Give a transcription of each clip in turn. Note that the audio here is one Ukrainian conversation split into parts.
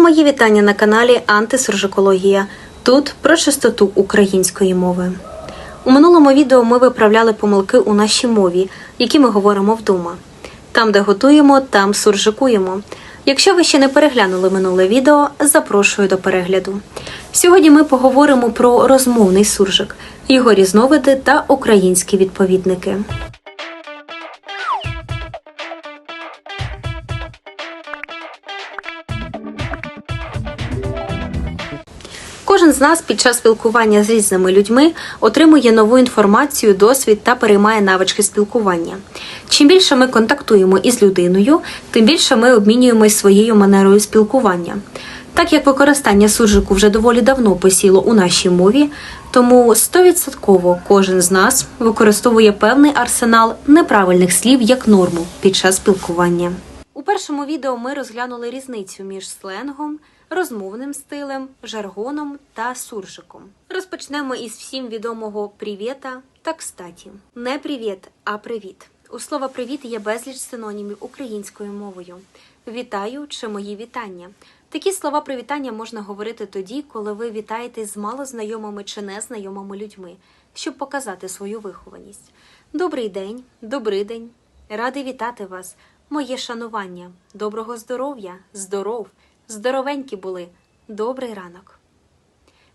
Мої вітання на каналі Антисуржикологія. Тут про чистоту української мови. У минулому відео ми виправляли помилки у нашій мові, які ми говоримо вдома. Там, де готуємо, там суржикуємо. Якщо ви ще не переглянули минуле відео, запрошую до перегляду. Сьогодні ми поговоримо про розмовний суржик, його різновиди та українські відповідники. Кожен з нас під час спілкування з різними людьми отримує нову інформацію, досвід та переймає навички спілкування. Чим більше ми контактуємо із людиною, тим більше ми обмінюємось своєю манерою спілкування. Так як використання суржику вже доволі давно посіло у нашій мові, тому 100% кожен з нас використовує певний арсенал неправильних слів як норму під час спілкування. У першому відео ми розглянули різницю між сленгом, розмовним стилем, жаргоном та суржиком. Розпочнемо із всім відомого привіта та кстаті. Не привіт, а привіт. У слова привіт є безліч синонімів українською мовою. Вітаю чи мої вітання. Такі слова привітання можна говорити тоді, коли ви вітаєтесь з малознайомими чи незнайомими людьми, щоб показати свою вихованість. Добрий день, добрий день. Радий вітати вас. Моє шанування, доброго здоров'я, здоров, здоровенькі були, добрий ранок.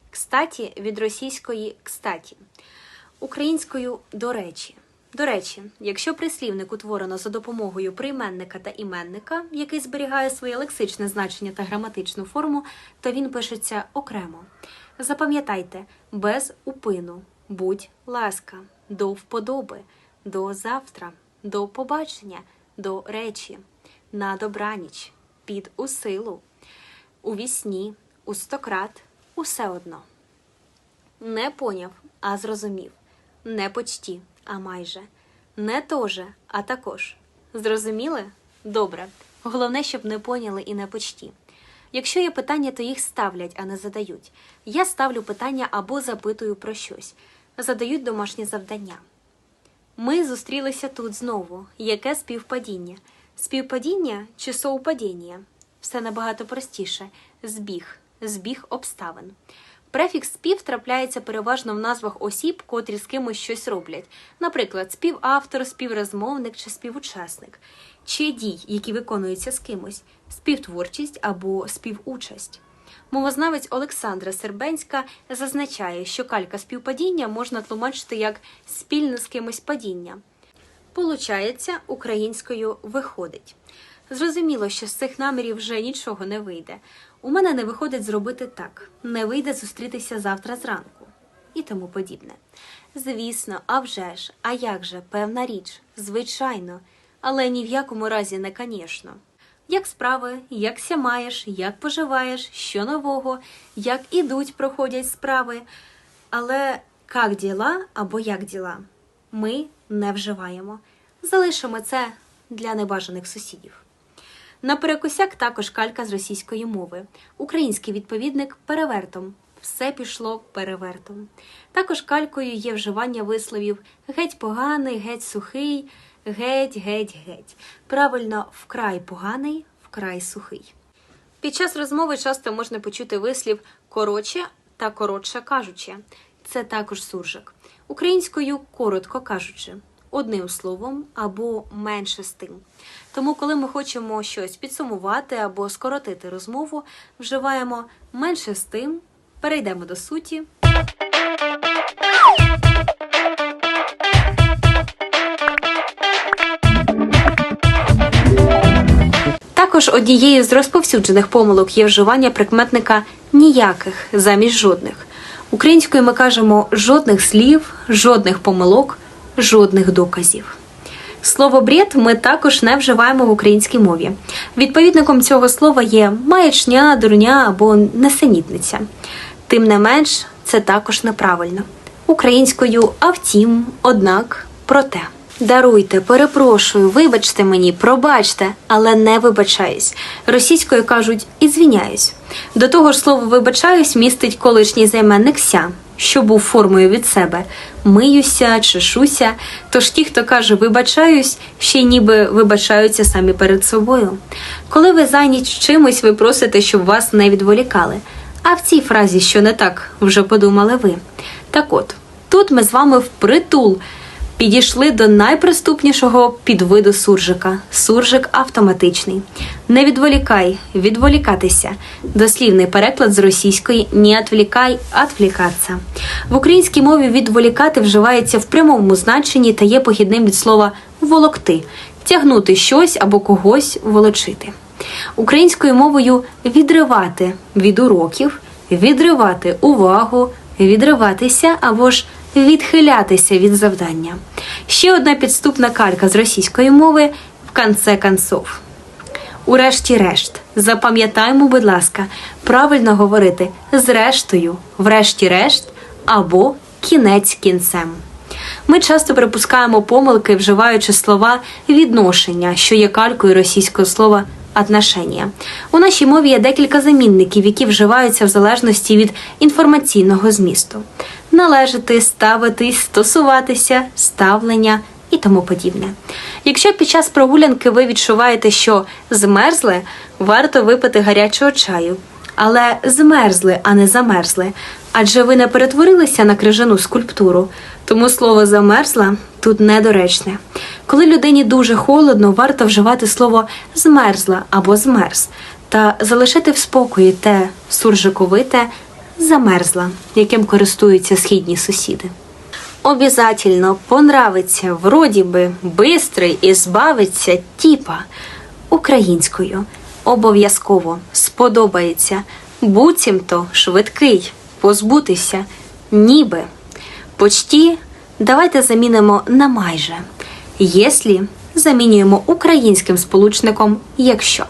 Кстаті від російської кстаті, українською до речі. До речі, якщо прислівник утворено за допомогою прийменника та іменника, який зберігає своє лексичне значення та граматичну форму, то він пишеться окремо. Запам'ятайте, без упину, будь ласка, до вподоби, до завтра, до побачення, до речі, на добраніч, під у силу, у вісні, у стократ, усе одно. Не поняв, а зрозумів. Не почті, а майже. Не тоже, а також. Зрозуміли? Добре. Головне, щоб не поняли і не почті. Якщо є питання, то їх ставлять, а не задають. Я ставлю питання або запитую про щось. Задають домашнє завдання. Ми зустрілися тут знову. Яке співпадіння? Співпадіння чи совпадіння? Все набагато простіше. Збіг, збіг обставин. Префікс спів трапляється переважно в назвах осіб, котрі з кимось щось роблять, наприклад, співавтор, співрозмовник чи співучасник, чи дій, які виконуються з кимось, співтворчість або співучасть. Мовознавець Олександра Сербенська зазначає, що калька співпадіння можна тлумачити як спільне з кимось падіння. Получається, українською виходить. Зрозуміло, що з цих намірів вже нічого не вийде. У мене не виходить зробити так, не вийде зустрітися завтра зранку і тому подібне. Звісно, а вже ж, а як же, певна річ, звичайно, але ні в якому разі не конечно. Як справи, як ся маєш, як поживаєш, що нового, як ідуть, проходять справи. Але як діла або як діла ми не вживаємо. Залишимо це для небажаних сусідів. На перекосяк також калька з російської мови. Український відповідник перевертом. Все пішло перевертом. Також калькою є вживання висловів геть поганий, геть сухий, геть, геть, геть. Правильно, вкрай поганий, вкрай сухий. Під час розмови часто можна почути вислів коротше та коротше кажучи. Це також суржик. Українською коротко кажучи, одним словом або менше з тим. Тому, коли ми хочемо щось підсумувати або скоротити розмову, вживаємо менше з тим, перейдемо до суті. Також однією з розповсюджених помилок є вживання прикметника ніяких замість жодних. Українською ми кажемо жодних слів, жодних помилок, жодних доказів. Слово бред ми також не вживаємо в українській мові. Відповідником цього слова є маячня, дурня або несенітниця. Тим не менш, це також неправильно. Українською, а втім, однак, проте. Даруйте, перепрошую, вибачте мені, пробачте, але не вибачаюсь. Російською кажуть ізвіняюсь. До того ж, слово вибачаюсь містить колишній займенник ся, що був формою від себе, миюся, чешуся. Тож ті, хто каже вибачаюсь, ще ніби вибачаються самі перед собою. Коли ви зайняті чимось, ви просите, щоб вас не відволікали. А в цій фразі, що не так, вже подумали ви. Так от, тут ми з вами впритул підійшли до найприступнішого підвиду суржика суржик автоматичний. Не відволікай, відволікатися. Дослівний переклад з російської «не отвлікай, отвлікатися». В українській мові відволікати вживається в прямому значенні та є похідним від слова волокти тягнути щось або когось волочити. Українською мовою відривати від уроків, відривати увагу, відриватися або ж відхилятися від завдання. Ще одна підступна калька з російської мови в конце концов. Урешті-решт, запам'ятаймо, будь ласка, правильно говорити зрештою, врешті-решт або кінець кінцем. Ми часто припускаємо помилки, вживаючи слова відношення, що є калькою російського слова отношення. У нашій мові є декілька замінників, які вживаються в залежності від інформаційного змісту: належати, ставитись, стосуватися, ставлення і тому подібне. Якщо під час прогулянки ви відчуваєте, що змерзли, варто випити гарячого чаю. Але змерзли, а не замерзли. Адже ви не перетворилися на крижану скульптуру, тому слово замерзла тут недоречне. Коли людині дуже холодно, варто вживати слово змерзла або змерз та залишити в спокої те суржиковите замерзла, яким користуються східні сусіди. Обязательно понравиться, вроді би, бистрий і збавиться тіпа українською. Обов'язково сподобається, буцімто швидкий, позбутися, ніби. Почті давайте замінимо на майже. Єслі замінюємо українським сполучником якщо.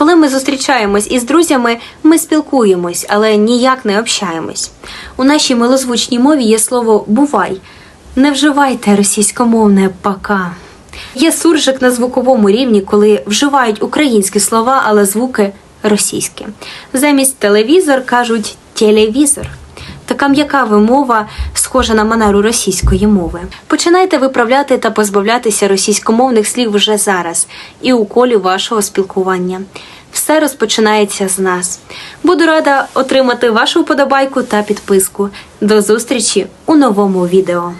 Коли ми зустрічаємось із друзями, ми спілкуємось, але ніяк не общаємось. У нашій милозвучній мові є слово бувай. Не вживайте російськомовне пока. Є суржик на звуковому рівні, коли вживають українські слова, але звуки російські. Замість телевізор кажуть телевізор. Така м'яка вимова схожа на манеру російської мови. Починайте виправляти та позбавлятися російськомовних слів вже зараз і у колі вашого спілкування. Все розпочинається з нас. Буду рада отримати вашу вподобайку та підписку. До зустрічі у новому відео.